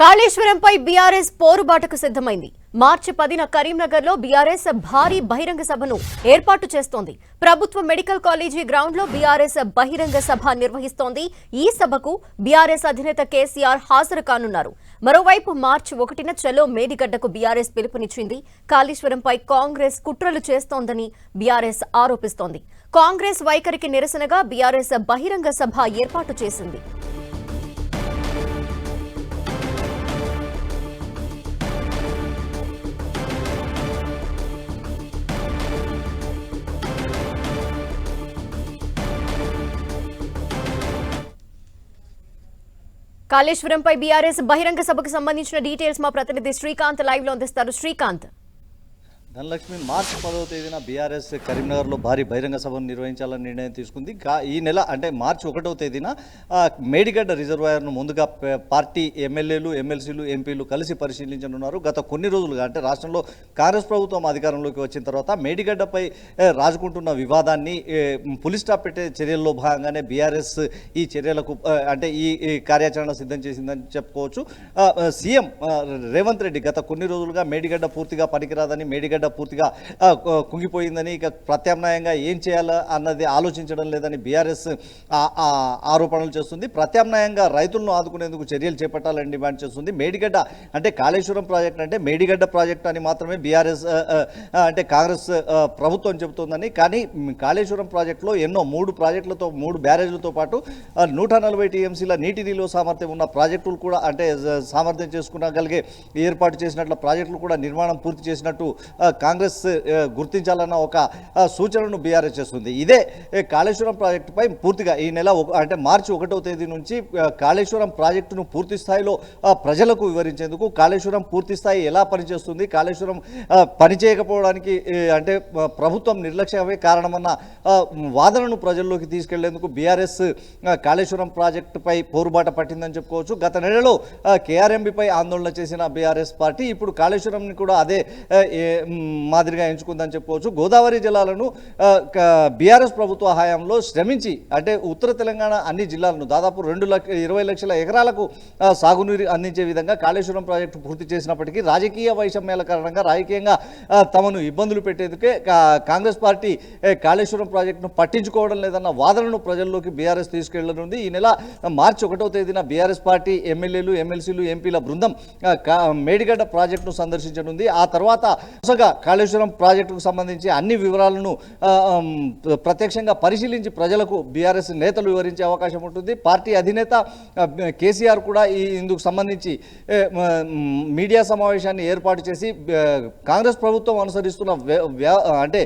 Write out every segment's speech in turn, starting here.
కాళేశ్వరంపై BRS పోరుబాటకు సిద్ధమైంది. మార్చి పదిన కరీంనగర్లో బీఆర్ఎస్ భారీ బహిరంగ సభను ఏర్పాటు చేస్తోంది. ప్రభుత్వ మెడికల్ కాలేజీ గ్రౌండ్లో బీఆర్ఎస్ బహిరంగ సభ నిర్వహిస్తోంది. ఈ సభకు బీఆర్ఎస్ అధినేత కేసీఆర్ హాజరు కానున్నారు. మరోవైపు మార్చి ఒకటిన చలో మేడిగడ్డకు బీఆర్ఎస్ పిలుపునిచ్చింది. కాళేశ్వరంపై కాంగ్రెస్ కుట్రలు చేస్తోందని బీఆర్ఎస్ ఆరోపిస్తోంది. కాంగ్రెస్ వైఖరికి నిరసనగా బీఆర్ఎస్ బహిరంగ సభ ఏర్పాటు చేసింది. కాళేశ్వరంపై బీఆర్ఎస్ బహిరంగ సభకు సంబంధించిన డీటెయిల్స్ మా ప్రతినిధి శ్రీకాంత్ లైవ్లో అందిస్తారు. శ్రీకాంత్. ధనలక్ష్మి మార్చి పదవ తేదీన బీఆర్ఎస్ కరీంనగర్లో భారీ బహిరంగ సభను నిర్వహించాలని నిర్ణయం తీసుకుంది. ఈ నెల అంటే మార్చి ఒకటవ తేదీన మేడిగడ్డ రిజర్వాయర్ను ముందుగా పార్టీ ఎమ్మెల్యేలు ఎమ్మెల్సీలు ఎంపీలు కలిసి పరిశీలించనున్నారు. గత కొన్ని రోజులుగా అంటే రాష్ట్రంలో కాంగ్రెస్ ప్రభుత్వం అధికారంలోకి వచ్చిన తర్వాత మేడిగడ్డపై రాజుకుంటున్న వివాదాన్ని పులి స్టాప్ పెట్టే చర్యల్లో భాగంగానే బీఆర్ఎస్ ఈ చర్యలకు అంటే ఈ కార్యాచరణ సిద్ధం చేసిందని చెప్పుకోవచ్చు. సీఎం రేవంత్ రెడ్డి గత కొన్ని రోజులుగా మేడిగడ్డ పూర్తిగా పనికిరాదని మేడిగడ్డ పూర్తిగా కుంగిపోయిందని ఇక ప్రత్యామ్నాయంగా ఏం చేయాలా అన్నది ఆలోచించడం లేదని బీఆర్ఎస్ ఆరోపణలు చేస్తుంది. ప్రత్యామ్నాయంగా రైతులను ఆదుకునేందుకు చర్యలు చేపట్టాలని డిమాండ్ చేస్తుంది. మేడిగడ్డ అంటే కాళేశ్వరం ప్రాజెక్ట్ అంటే మేడిగడ్డ ప్రాజెక్ట్ అని మాత్రమే బీఆర్ఎస్ అంటే కాంగ్రెస్ ప్రభుత్వం చెబుతోందని. కానీ కాళేశ్వరం ప్రాజెక్టులో ఎన్నో మూడు ప్రాజెక్టులతో మూడు బ్యారేజ్లతో పాటు నూట నలభై టీఎంసీల నీటి నిల్వ సామర్థ్యం ఉన్న ప్రాజెక్టులు కూడా అంటే సామర్థ్యం చేసుకునగలిగే ఏర్పాటు చేసినట్లు ప్రాజెక్టులు కూడా నిర్మాణం పూర్తి చేసినట్టు కాంగ్రెస్ గుర్తించాలన్న ఒక సూచనను బీఆర్ఎస్ చేస్తుంది. ఇదే కాళేశ్వరం ప్రాజెక్టుపై పూర్తిగా ఈ నెల ఒక- అంటే మార్చి ఒకటవ తేదీ నుంచి కాళేశ్వరం ప్రాజెక్టును పూర్తి స్థాయిలో ప్రజలకు వివరించేందుకు కాళేశ్వరం పూర్తి స్థాయి ఎలా పనిచేస్తుంది కాళేశ్వరం పనిచేయకపోవడానికి అంటే ప్రభుత్వం నిర్లక్ష్యమే కారణమన్న వాదనను ప్రజల్లోకి తీసుకెళ్ళేందుకు బీఆర్ఎస్ కాళేశ్వరం ప్రాజెక్టుపై పోరుబాట పట్టిందని చెప్పుకోవచ్చు. గత నెలలో కేఆర్ఎంబిపై ఆందోళన చేసిన బీఆర్ఎస్ పార్టీ ఇప్పుడు కాళేశ్వరంని కూడా అదే ఏ- మాదిరిగా ఎంచుకుందని చెప్పుకోవచ్చు. గోదావరి జిల్లాలను బీఆర్ఎస్ ప్రభుత్వ హయాంలో శ్రమించి అంటే ఉత్తర తెలంగాణ అన్ని జిల్లాలను దాదాపు రెండు లక్ష ఇరవై లక్షల ఎకరాలకు సాగునీరు అందించే విధంగా కాళేశ్వరం ప్రాజెక్టు పూర్తి చేసినప్పటికీ రాజకీయ వైషమ్యాల కారణంగా రాజకీయంగా తమను ఇబ్బందులు పెట్టేందుకే కా- కాంగ్రెస్ పార్టీ కాళేశ్వరం ప్రాజెక్టును పట్టించుకోవడం లేదన్న వాదనను ప్రజల్లోకి బీఆర్ఎస్ తీసుకెళ్ళనుంది. ఈ నెల మార్చి ఒకటో తేదీన బీఆర్ఎస్ పార్టీ ఎమ్మెల్యేలు ఎమ్మెల్సీలు ఎంపీల బృందం కా- మేడిగడ్డ ప్రాజెక్టును సందర్శించనుంది. ఆ తర్వాత వరుసగా కాళేశ్వరం ప్రాజెక్టుకు సంబంధించి అన్ని వివరాలను ప్రత్యక్షంగా పరిశీలించి ప్రజలకు బీఆర్ఎస్ నేతలు వివరించే అవకాశం ఉంటుంది. పార్టీ అధినేత కేసీఆర్ కూడా ఈ ఇందుకు సంబంధించి మీడియా సమావేశాన్ని ఏర్పాటు చేసి కాంగ్రెస్ ప్రభుత్వం అనుసరిస్తున్న వ్య- వ్య- అంటే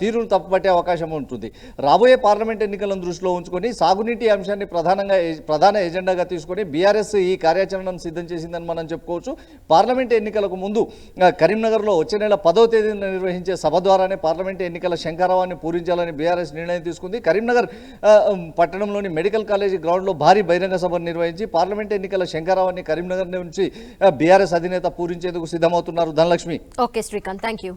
తీరును తప్పుపట్టే అవకాశం ఉంటుంది. రాబోయే పార్లమెంట్ ఎన్నికలను దృష్టిలో ఉంచుకొని సాగునీటి అంశాన్ని ప్రధానంగా ప్రధాన ఎజెండాగా తీసుకొని బీఆర్ఎస్ ఈ కార్యాచరణను సిద్ధం చేసిందని మనం చెప్పుకోవచ్చు. పార్లమెంట్ ఎన్నికలకు ముందు కరీంనగర్లో వచ్చే నెల పదో తేదీన నిర్వహించే సభ ద్వారానే పార్లమెంట్ ఎన్నికల శంకారావాన్ని పూరించాలని బీఆర్ఎస్ నిర్ణయం తీసుకుంది. కరీంనగర్ పట్టణంలోని మెడికల్ కాలేజీ గ్రౌండ్లో భారీ బహిరంగ సభను నిర్వహించి పార్లమెంట్ ఎన్నికల శంకారావాన్ని కరీంనగర్ నుంచి బీఆర్ఎస్ అధినేత పూరించేందుకు సిద్ధమవుతున్నారు Dhanalakshmi. Okay Srikanth thank you